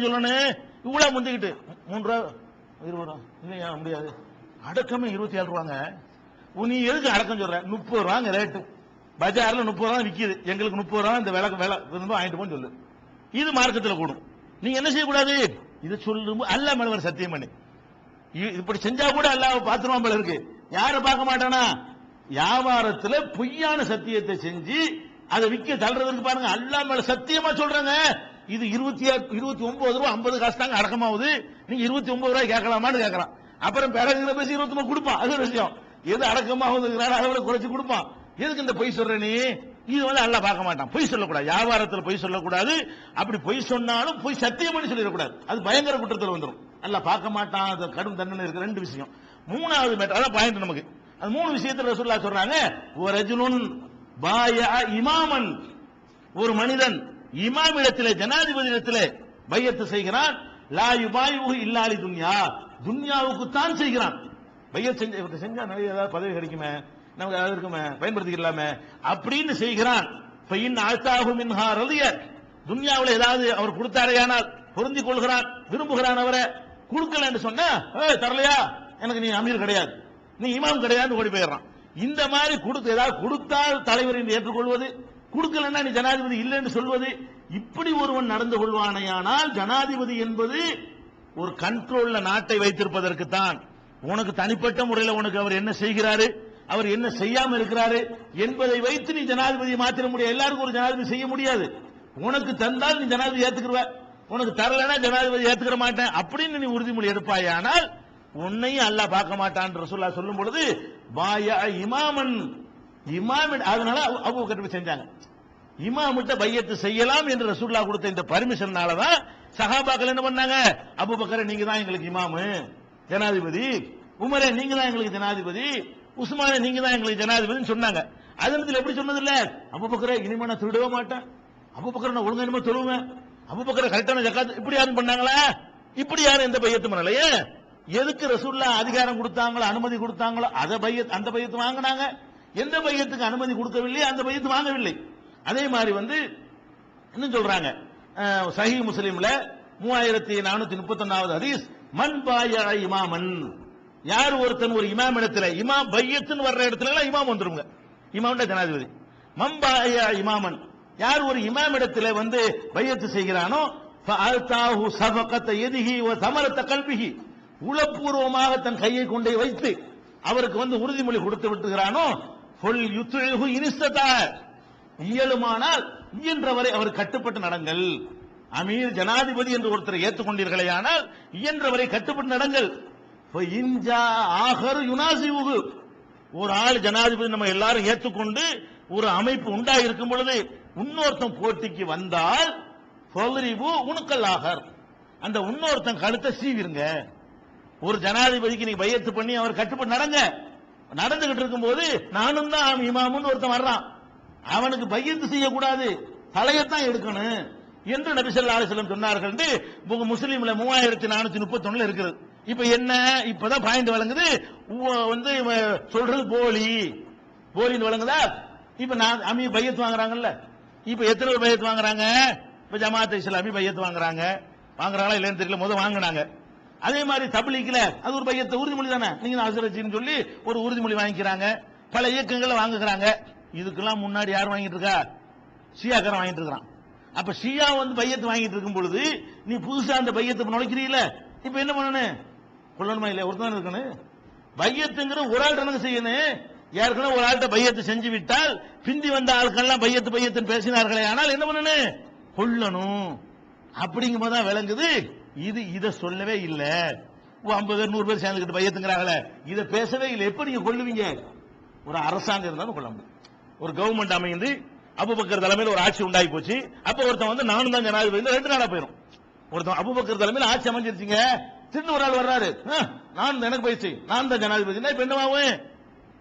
சொல்லணும் இவ்வளவு முந்திக்கிட்டு. மூன்று ரூபா இருபது? ரூபா இல்லையா? முடியாது. அடக்கமே இருபத்தி ஏழு ரூபாங்க. உ, நீ எதுக்கு அடக்கம் சொல்ற? முப்பது ரூபாங்க ரேட்டு பஜார்ல முப்பது ரூபா விக்குது. எங்களுக்கு முப்பது ரூபா இந்த விலை விலை விரும்ப வாங்கிட்டு போன்னு சொல்லு. இது மார்க்கத்தில் கூடும். நீங்க என்ன செய்யக்கூடாது? இது சொல்லும் அல்ல மனவர் சத்தியம் பண்ணி. இப்படி செஞ்சா கூட அல்லாஹ் பாத்துருவான் போல இருக்கு. யாரை பார்க்க மாட்டானா? வியாபாரத்துல பொய்யான சத்தியத்தை செஞ்சு அதை விக்க தள்ளுறதுக்கு பாருங்க. அல்லா மேல சத்தியமா சொல்றாங்க. இது இருபத்தி இருபத்தி ஒன்பது ரூபா ஐம்பது காசு தாங்க அடக்கமாகுது. நீங்க இருபத்தி ஒன்பது ரூபாய் கேட்கலாமான்னு கேட்கறான். அப்புறம் பிறகு பேசி இருபத்தி மூணு கொடுப்பான். அது ஒரு விஷயம். எது அடக்கமாகுதுங்கிறாரோ அதை விட குறைச்சு கொடுப்பான். எதுக்கு இந்த பொய் சொல்ற நீ? இது வந்து நல்லா பார்க்க மாட்டான். பொய் சொல்லக்கூடாது. வியாபாரத்தில் பொய் சொல்லக்கூடாது. அப்படி பொய் சொன்னாலும் பொய் சத்தியம் பண்ணி சொல்லிடக்கூடாது. அது பயங்கர குற்றத்தில் வந்துடும் நல்லா பார்க்க மாட்டான். அது கடும் தண்டனை இருக்கு. ரெண்டு விஷயம். மூணாவது மேட்டர் அதான் பாயிண்ட் நமக்கு. அது மூணு விஷயத்தில் ரசூல்லா சொல்றாங்க ஒரு ரஜுனுன் பாயா இமாமன். ஒரு மனிதன் இமாம் இடத்திலே ஜனாதிபதி இடத்திலே பையத்து செய்கிறான். லா யுபாயுஹு இல்லாலி துன்யா. துன்யாவுக்கு தான் செய்கிறான். பையத் செஞ்ச இவர்கிட்ட செஞ்சா நிறைய ஏதாவது பதவி கிடைக்குமே? நமக்கு ஏதாவது இருக்குமே? பயன்படுத்திக்கலாமே? அப்படின்னு செய்கிறான். பையன் ஆழ்த்தாகும் மின்ஹா ரலிய. துன்யாவில் ஏதாவது அவர் கொடுத்தாரையானால் பொருந்திக் கொள்கிறான் விரும்புகிறான் அவரை. கொடுக்கல என்று சொன்ன தரலையா? எனக்கு நீ அமீர் கிடையாது. நீ இமாம் கிடையாது ஓடி போயிடுறான். இந்த மாதிரி கொடுத்து ஏதாவது கொடுத்தால் தலைவரின் ஏற்றுக்கொள்வது கொடுக்கலன்னா நீ ஜனாதிபதி இல்லைன்னு சொல்வது இப்படி ஒருவன் நடந்து கொள்வானையானால் ஜனாதிபதி என்பது ஒரு கண்ட்ரோல்ல நாட்டை வைத்திருப்பதற்கு தான் உனக்கு தனிப்பட்ட முறையில் உனக்கு அவர் என்ன செய்கிறாரு? அவர் என்ன செய்யாம இருக்கிறாரு? என்பதை வைத்து நீ ஜனாதிபதியை மாத்திர முடியாது. எல்லாருக்கும் ஒரு ஜனாதிபதி செய்ய முடியாது. உனக்கு தந்தால் நீ ஜனாதிபதி ஏத்துக்கிறவ உனக்கு தரலைன்னா ஜனாதிபதி ஏத்துக்கிற மாட்டேன் அப்படின்னு நீ உறுதிமொழி எடுப்பாயானால் உன்னையும் அல்லாஹ் பார்க்க மாட்டான் ரசூல்லா சொல்லும் பொழுது பாய இமாமன் இமாம் அதனால அபு- அபூபக்கர் செஞ்சாங்க. இமாமிட்ட பையத்து செய்யலாம் என்று ரசூல்லா கொடுத்த இந்த பர்மிஷன்னால தான் சஹாபாக்கள் என்ன பண்ணாங்க? அபூபக்கரை நீங்க தான் எங்களுக்கு இமாமு. ஜனாதிபதி. உமரே நீங்க தான் எங்களுக்கு ஜனாதிபதி. உஸ்மானே நீங்க தான் எங்களுக்கு ஜனாதிபதினு சொன்னாங்க. அதனத்தில் எப்படி சொன்னது இல்ல அபூபக்கரை இனிமே நான் திருடவே மாட்டேன். பக்கர நான் ஒழுங்கா இனிமே தொழுவேன். அபூபக்கரை கரெக்டான ஜக்காத் இப்படி யாரும் பண்ணாங்களா? இப்படி யாரும் எந்த பையத்து பண்ணலையே. எதுக்கு ரசூல்லா அதிகாரம் கொடுத்தாங்களோ அனுமதி கொடுத்தாங்களோ அதை பையத் அந்த பையத்து வாங்கினாங்க. எந்த மையத்துக்கு அனுமதி கொடுக்கவில்லை அந்த மையத்து வாங்கவில்லை. அதே மாதிரி வந்து என்ன சொல்றாங்க. சஹி முஸ்லீம்ல மூவாயிரத்தி நானூத்தி முப்பத்தி ஹதீஸ் மண் பாயா இமாமன். யார் ஒருத்தன் ஒரு இமாம் இடத்துல இமாம் பையத்துன்னு வர்ற இடத்துல எல்லாம் இமாம் வந்துருங்க. இமாம்ட ஜனாதிபதி. மம்பாயா இமாமன். யார் ஒரு இமாம் இடத்துல வந்து பையத்து செய்கிறானோ ஃபஅல்தாஹு சபகத்த எதிஹி வ உளப்பூர்வமாக தன் கையை கொண்டே வைத்து அவருக்கு வந்து உறுதிமொழி கொடுத்து விட்டுகிறானோ ஃபுல் யுத்இஹு இனிஸ்ததா இயலுமானால் இயன்றவரை அவர் கட்டுப்பட்டு நடங்கள். அமீர் ஜனாதிபதி என்று ஒருத்தரை ஏற்றுக்கொண்டீர்களே ஆனால் இயன்றவரை கட்டுப்பட்டு நடங்கள். இன்ஜா ஆகர் யுனாசிவுகு ஒரு ஆள் ஜனாதிபதி நம்ம எல்லாரும் ஏற்றுக்கொண்டு ஒரு அமைப்பு உண்டாகி இருக்கும் பொழுது இன்னொருத்தன் போட்டிக்கு வந்தால் பொலரிவு உணுக்கல் ஆகர் அந்த இன்னொருத்தன் கழுத்தை சீவிருங்க. ஒரு ஜனாதிபதிக்கு நீ பையத்து பண்ணி அவர் கட்டுப்பட்டு நடங்க. நடந்துகிட்டு இருக்கும்போது நானும் தான் இமாமுன்னு ஒருத்தன் வர்றான். அவனுக்கு பகிர்ந்து செய்யக்கூடாது. தலையத்தான் எடுக்கணும் என்று நபி ஸல்லல்லாஹு சொன்னார்கள் என்று உங்க முஸ்லீம்ல மூவாயிரத்தி நானூத்தி முப்பத்தி இருக்கிறது இப்ப என்ன? இப்பதான் பாயிண்ட் வழங்குது. வந்து இவன் சொல்றது போலி. போலின்னு வழங்குதா? இப்ப நான் அமி பையத்து வாங்குறாங்கல்ல. இப்ப எத்தனை பேர் பையத்து வாங்குறாங்க? இப்ப ஜமாத் இஸ்லாமி பையத்து வாங்குறாங்க. வாங்குறாங்களா இல்லைன்னு தெரியல. முதல் வாங்கினாங்க. அதே மாதிரி தபிலீக்கில் அது ஒரு பையத்தை உறுதிமொழி தானே? நீங்க அசரச்சின்னு சொல்லி ஒரு உறுதிமொழி வாங்கிக்கிறாங்க. பல இயக்கங்களை வாங்குகிறாங்க. இதுக்கெல்லாம் முன்னாடி யார் வாங்கிட்டு இருக்கா? ஷியாக்காரன் வாங்கிட்டு இருக்கிறான். அப்ப ஷியா வந்து பையத்து வாங்கிட்டு இருக்கும் பொழுது நீ புதுசா அந்த பையத்தை நுழைக்கிறீல இப்ப என்ன பண்ணணும்? கொள்ளணுமா இல்லையா? ஒருத்தன் இருக்கணும். பையத்துங்கிற ஒரு ஆள் எனக்கு செய்யணும்? ஏற்கனவே ஒரு ஆள்கிட்ட பையத்தை செஞ்சு விட்டால் பிந்தி வந்த ஆட்கள்லாம் பையத்து பையத்துன்னு பேசினார்களே. ஆனால் என்ன பண்ணணும்? கொள்ளணும் அப்படிங்கும் போதுதான் விளங்குது. இது இதை சொல்லவே இல்லை. ஓ, ஐம்பது பேர் நூறு பேர் சேர்ந்துக்கிட்டு பையத்துங்கிறாங்களே. இதை பேசவே இல்லை. எப்படி நீங்க கொள்ளுவீங்க ஒரு அரசாங்கம் இருந்தாலும் கொள்ள முடியும். ஒரு கவர்மெண்ட் அமைந்து அபுபக்கர் தலைமையில் ஒரு ஆட்சி உண்டாகி போச்சு. அப்ப ஒருத்தன் வந்து நானும் தான் ஜனாதிபதி. ரெண்டு நாளா போயிடும் ஒருத்தன் அபுபக்கர் தலைமையில் ஆட்சி அமைஞ்சிருச்சுங்க. திரும்ப ஒரு ஆள் வர்றாரு. "ஆ, நான் தான் எனக்கு போயிடுச்சு நான் தான் ஜனாதிபதி. இப்ப என்னவாவும்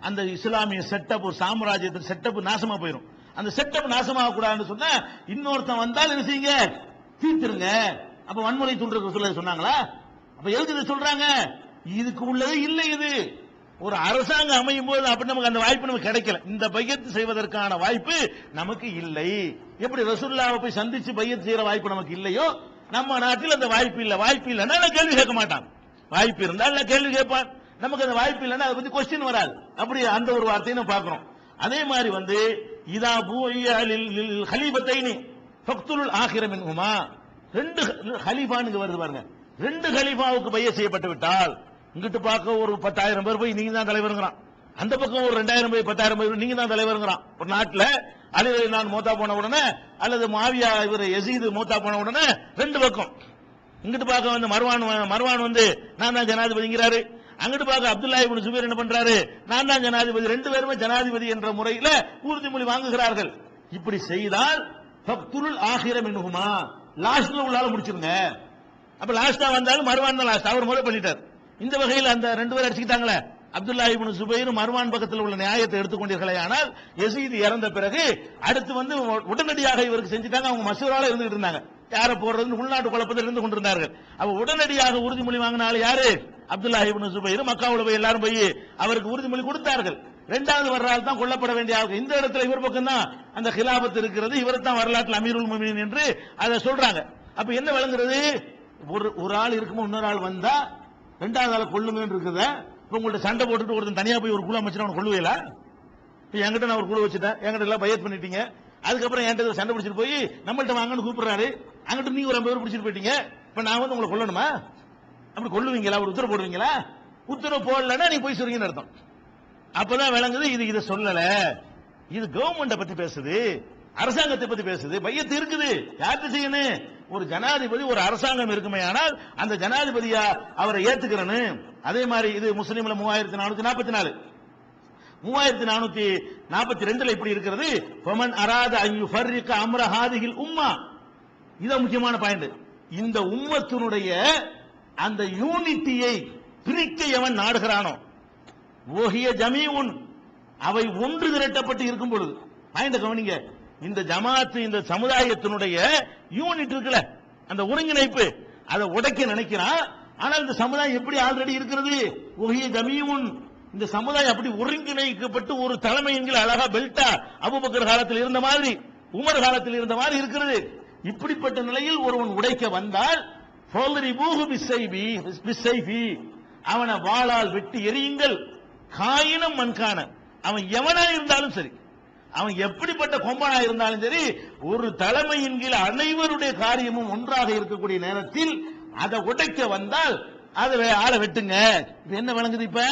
அந்த இஸ்லாமிய செட்டப் ஒரு சாம்ராஜ்யத்தின் செட்டப் நாசமா போயிடும் அந்த செட்டப் நாசமாக கூடாதுன்னு சொன்னா இன்னொருத்தன் வந்தால் என்ன செய்யுங்க? தீர்த்துருங்க. அப்ப வன்முறை தூண்டுறது சொல்ல சொன்னாங்களா? அப்ப எதுக்கு இதை சொல்றாங்க? இதுக்கு உள்ளதே இல்லை இது. ஒரு அரசாங்கம் அமையும் போது அப்படி நமக்கு அந்த வாய்ப்பு நமக்கு கிடைக்கல. இந்த பையத்து செய்வதற்கான வாய்ப்பு நமக்கு இல்லை. எப்படி ரசூல்லாவை போய் சந்திச்சு பையத்து செய்யற வாய்ப்பு நமக்கு இல்லையோ? நம்ம நாட்டில் அந்த வாய்ப்பு இல்லை. வாய்ப்பு இல்லைன்னா நான் கேள்வி கேட்க மாட்டான். வாய்ப்பு இருந்தால் நான் கேள்வி கேட்பான். நமக்கு அந்த வாய்ப்பு இல்லைன்னா அதை பத்தி கொஸ்டின் வராது. அப்படி அந்த ஒரு வார்த்தையை நம்ம பார்க்கிறோம். அதே மாதிரி வந்து இதா பூயலில் ஹலீபத்தைனி ஃபக்துலுல் ஆகிரம் என்குமா ரெண்டு ஹலீஃபானுங்க வருது பாருங்க. ரெண்டு ஹலீஃபாவுக்கு பைய செய்யப்பட்டு விட்டால் இங்கிட்டு பார்க்க ஒரு பத்தாயிரம் பேர் போய் நீங்க தான் தலைவருங்கிறான். அந்த பக்கம் ஒரு ரெண்டாயிரம் பேர் பத்தாயிரம் பேர் நீங்க தான் தலைவருங்கிறான். ஒரு நாட்டில் அல்லது நான் மூத்தா போன உடனே அல்லது மாவியா இவர் எசீது மூத்தா போன உடனே ரெண்டு பக்கம். இங்கிட்டு பார்க்க வந்து மர்வான் மர்வான் வந்து நான் தான் ஜனாதிபதிங்கிறாரு அங்கிட்டு பார்க்க அப்துல்லா இப்னு சுபீர் என்ன பண்றாரு? நான் தான் ஜனாதிபதி. ரெண்டு பேருமே ஜனாதிபதி என்ற முறையில் உறுதிமொழி வாங்குகிறார்கள். இப்படி செய்தால் ஃபக்துருல் ஆகிரம் என்னுமா லாஸ்ட்ல உள்ளால முடிச்சிருங்க. அப்ப லாஸ்டா வந்தாலும் மருவான் தான் லாஸ்ட் அவர் முறை பண்ணிட்டார். இந்த வகையில் அந்த ரெண்டு பேரும் அடிச்சுக்கிட்டாங்களே. அப்துல்லா இபின் சுபைர் மர்வான் பக்கத்தில் உள்ள நியாயத்தை எடுத்துக்கொண்டீர்களே. ஆனால் எசீது இறந்த பிறகு அடுத்து வந்து உடனடியாக இவருக்கு செஞ்சுட்டாங்க. அவங்க மசூரால இருந்துகிட்டு இருந்தாங்க. யாரை போடுறது உள்நாட்டு குழப்பத்தில் இருந்து கொண்டிருந்தார்கள். அவ உடனடியாக உறுதிமொழி வாங்கினாலும் யாரு? Abdullah ibn Zubair. மக்காவுல போய் எல்லாரும் போய் அவருக்கு உறுதிமொழி கொடுத்தார்கள். ரெண்டாவது வர்றால் தான் கொல்லப்பட வேண்டிய இந்த இடத்துல இவர் பக்கம் தான் அந்த ஹிலாபத் இருக்கிறது. இவர் தான் வரலாற்றில் அமீருல் முமினின் என்று அதை சொல்றாங்க. அப்ப என்ன விளங்குறது? ஒரு ஒரு ஆள் இருக்குமோ இன்னொரு ஆள் வந்தா ரெண்டாவது ஆள் கொள்ளுங்கன்னு இருக்குத. இப்ப உங்கள்ட்ட சண்டை போட்டுட்டு ஒருத்தன் தனியா போய் ஒரு குழு அமைச்சு அவன் கொள்ளுவையில இப்ப என்கிட்ட நான் ஒரு குழு வச்சுட்டேன் என்கிட்ட எல்லாம் பையத் பண்ணிட்டீங்க. அதுக்கப்புறம் என்கிட்ட சண்டை பிடிச்சிட்டு போய் நம்மள்ட்ட வாங்கன்னு கூப்பிடுறாரு. அங்கிட்ட நீ ஒரு ஐம்பது பேர் பிடிச்சிட்டு போயிட்டீங்க. இப்ப நான் வந்து உங்களை கொல்லணுமா? அப்படி கொல்லுவீங்களா? ஒரு உத்தரவு போடுவீங்களா? உத்தரவு போடலன்னா நீ போய் சொல்றீங்கன்னு அர்த்தம். அப்பதான் விளங்குது இது இதை சொல்லல. இது கவர்மெண்ட பத்தி பேசுது அரசாங்கத்தை பத்தி பேசுது பையத்து இருக்குது. யார்கிட்ட செய்யணும்? ஒரு ஜனாதிபதி ஒரு அரசாங்கம் இருக்குமே ஆனால் அந்த ஜனாதிபதியா அவரை ஏத்துக்கிறனு அதே மாதிரி இது முஸ்லீம்ல மூவாயிரத்தி நானூத்தி நாற்பத்தி நாலு. மூவாயிரத்தி நானூத்தி நாற்பத்தி ரெண்டுல இப்படி இருக்கிறது பொமன் அராத ஐயு ஃபர்ரிக்க அம்ரஹாதிகில் உம்மா. இது முக்கியமான பாயிண்ட் இந்த உம்மத்தினுடைய அந்த யூனிட்டியை பிரிக்க எவன் நாடுகிறானோ ஓகிய ஜமீ உன் அவை ஒன்று திரட்டப்பட்டு இருக்கும் பொழுது. பாயிண்ட கவனிங்க. இந்த ஜமாத்து இந்த சமுதாயத்தினுடைய யூனிட் இருக்குல்ல அந்த ஒருங்கிணைப்பு அதை உடைக்க நினைக்கிறான். ஆனால் இந்த சமுதாயம் எப்படி ஆல்ரெடி இருக்கிறது? ஒகிய ஜமீவுன் இந்த சமுதாயம் அப்படி ஒருங்கிணைக்கப்பட்டு ஒரு தலைமையின் அழகா பெல்ட்டா அபுபக்கர் காலத்தில் இருந்த மாதிரி உமர் காலத்தில் இருந்த மாதிரி இருக்கிறது. இப்படிப்பட்ட நிலையில் ஒருவன் உடைக்க வந்தால் அவனை வாளால் வெட்டி எரியுங்கள் காயினம் மண்கான அவன் எவனா இருந்தாலும் சரி. அவன் எப்படிப்பட்ட கொம்பனா இருந்தாலும் சரி ஒரு தலைமையின் கீழ் அனைவருடைய காரியமும் ஒன்றாக இருக்கக்கூடிய நேரத்தில் அதை உடைக்க வந்தால் அதை ஆளை வெட்டுங்க. இது என்ன விளங்குது இப்ப?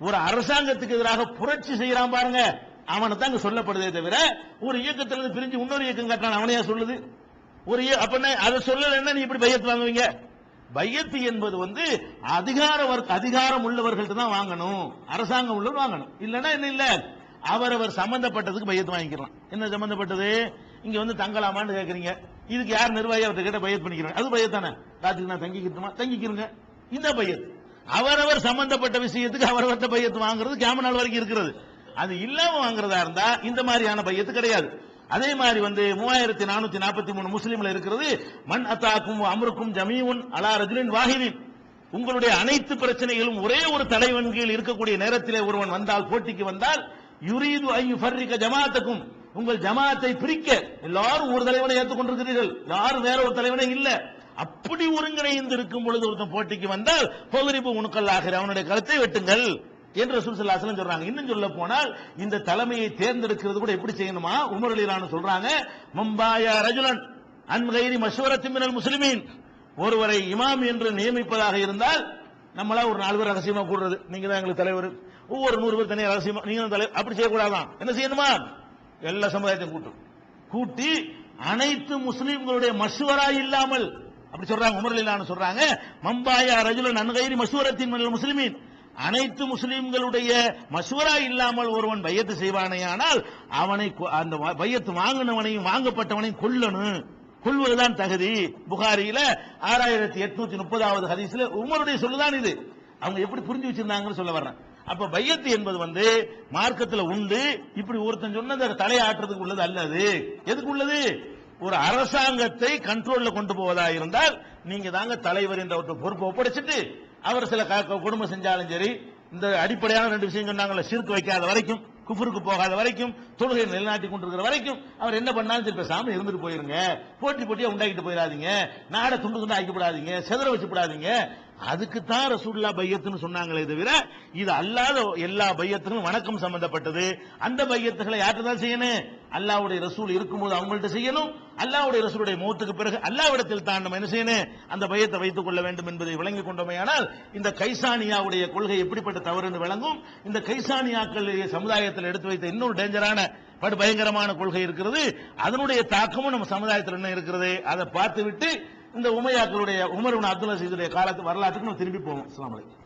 ஒரு அரசாங்கத்துக்கு எதிராக புரட்சி செய்யறான் பாருங்க. அவனை தான் சொல்லப்படுதே தவிர ஒரு இயக்கத்திலிருந்து பிரிஞ்சு இன்னொரு இயக்கம் கட்டான அவனையா சொல்லுது? ஒரு அப்ப என்ன, அதை சொல்லலன்னா நீ இப்படி பையத்து வாங்குவீங்க? பையத்து என்பது வந்து அதிகார வர்க்க அதிகாரம் உள்ளவர்கள்ட்ட தான் வாங்கணும். அரசாங்கம் உள்ளவர் வாங்கணும். இல்லைன்னா என்ன இல்லை? அவரவர் சம்பந்தப்பட்டதுக்கு பையத்து வாங்கிக்கலாம். என்ன சம்பந்தப்பட்டது? இங்க வந்து தங்கலாமான்னு கேக்குறீங்க. இதுக்கு யார் நிர்வாகி? அவர்கிட்ட கேட்ட பையத் பண்ணிக்கிறாங்க அது பையத்தானே காத்துக்கு ராத்திரி நான் தங்கிக்கிட்டுமா? தங்கிக்கிறங்க இந்த பையத் அவரவர் சம்பந்தப்பட்ட விஷயத்துக்கு அவரவர்கிட்ட பையத்து வாங்குறது கேம நாள் வரைக்கும் இருக்கிறது. அது இல்லாம வாங்குறதா இருந்தா இந்த மாதிரியான பையத்து கிடையாது. அதே மாதிரி வந்து மூவாயிரத்தி நானூத்தி நாற்பத்தி மூணு முஸ்லீம்ல இருக்கிறது மண் அத்தாக்கும் அமருக்கும் ஜமீவுன் அலா ரஜுலின் வாஹிதின். உங்களுடைய அனைத்து பிரச்சனைகளும் ஒரே ஒரு தலைவன் கீழ் இருக்கக்கூடிய நேரத்திலே ஒருவன் வந்தால் போட்டிக்கு வந்தால் யுரீது ஐயு ஃபர்ரிக்க ஜமாத்துக்கும் உங்கள் ஜமாத்தை பிரிக்க எல்லாரும் ஒரு தலைவனை ஏற்றுக்கொண்டிருக்கிறீர்கள் யாரும் வேற ஒரு தலைவனே இல்ல. அப்படி ஒருங்கிணைந்து இருக்கும் பொழுது ஒருத்தன் போட்டிக்கு வந்தால் பகுதிப்பு உணுக்கல்லாகிற அவனுடைய கருத்தை வெட்டுங்கள். என்று ரசூல் ஸல்லல்லாஹு சொல்றாங்க. இன்னும் சொல்ல போனால் இந்த தலைமையை தேர்ந்தெடுக்கிறது கூட எப்படி செய்யணுமா? உமர் அலிலான சொல்றாங்க மும்பாயா ரஜுலன் அன்கைரி மஷூரத்தின் மினல் முஸ்லிமீன். ஒருவரை இமாம் என்று நியமிப்பதாக இருந்தால் நம்மளா ஒரு நாலு பேர் ரகசியமா கூடுறது. நீங்க தான் எங்களுக்கு தலைவர். ஒவ்வொரு நூறு பேர் தனியாக ரகசியமா நீங்க தலைவர் அப்படி செய்யக்கூடாதான் என்ன செய்யணுமா? எல்லா சமுதாயத்தையும் கூட்டும். கூட்டி அனைத்து முஸ்லிம்களுடைய மசுவரா இல்லாமல் அப்படி சொல்றாங்க உமர் அலிலான சொல்றாங்க மம்பாயா ரஜுலன் அன்கைரி மஷூரத்தின் மினல் முஸ்லிமீன். அனைத்து முஸ்லிம்களுடைய மசூரா இல்லாமல் ஒருவன் பையத்து செய்வானேயானால் அவனை கொ- அந்த வ- பையத்து வாங்கினவனையும் வாங்கப்பட்டவனையும் கொல்லணும். கொல்வதுதான் தகுதி. புகாரியில ஆறாயிரத்தி எட்நூத்தி முப்பதாவது ஹதீஸ்ல உமருடைய சொல்லுதான் இது. அவங்க எப்படி புரிஞ்சு வச்சிருந்தாங்கன்னு சொல்ல வர்றேன். அப்ப பையத்து என்பது வந்து மார்க்கத்துல உண்டு. இப்படி ஒருத்தன் சொன்னது தலையாட்டுறதுக்கு உள்ளது அல்லது எதுக்கு உள்ளது? ஒரு அரசாங்கத்தை கண்ட்ரோல்ல கொண்டு போவதா இருந்தால் நீங்க தாங்க தலைவர் என்ற ஒரு பொறுப்பை ஒப்படைச்சிட்டு அவர் சில க- செஞ்சாலும் சரி இந்த அடிப்படையான ரெண்டு விஷயம் சொன்னாங்கல்ல சிறுக்கு வைக்காத வரைக்கும் குஃபருக்கு போகாத வரைக்கும் தொழுகை நிலைநாட்டி கொண்டிருக்கிற வரைக்கும் அவர் என்ன பண்ணாலும் சரி பேசாமல் இருந்துட்டு போயிருங்க. போட்டி போட்டியா உண்டாக்கிட்டு போயிடாதீங்க. நாடை துண்டு துண்டு ஆக்கிப்படாதீங்க செதற வச்சுப்படாதீங்க. அதுக்குத்தான் ரசூல்லா பையத்துன்னு சொன்னாங்களே தவிர இது அல்லாத எல்லா பையத்துக்கும் வணக்கம் சம்பந்தப்பட்டது. அந்த பையத்துகளை யார்கிட்ட தான் செய்யணும்? அல்லாவுடைய ரசூல் இருக்கும்போது அவங்கள்ட்ட செய்யணும். அல்லாவுடைய ரசூலுடைய மௌத்துக்கு பிறகு அல்லாவிடத்தில் தான் நம்ம என்ன செய்யணும்? அந்த பையத்தை வைத்துக் கொள்ள வேண்டும் என்பதை விளங்கிக் கொண்டோமையானால் இந்த கைசானியாவுடைய கொள்கை எப்படிப்பட்ட தவறு என்று விளங்கும். இந்த கைசானியாக்கள் சமுதாயத்தில் எடுத்து வைத்த இன்னொரு டேஞ்சரான பட் பயங்கரமான கொள்கை இருக்கிறது. அதனுடைய தாக்கமும் நம்ம சமுதாயத்தில் என்ன இருக்கிறது? அதை பார்த்துவிட்டு இந்த உமையாக்களுடைய உமர் இப்னு அப்துல் அசீதுடைய காலத்து வரலாற்றுக்கு நம்ம திரும்பி போவோம். அஸ்லாம் வலைக்கம்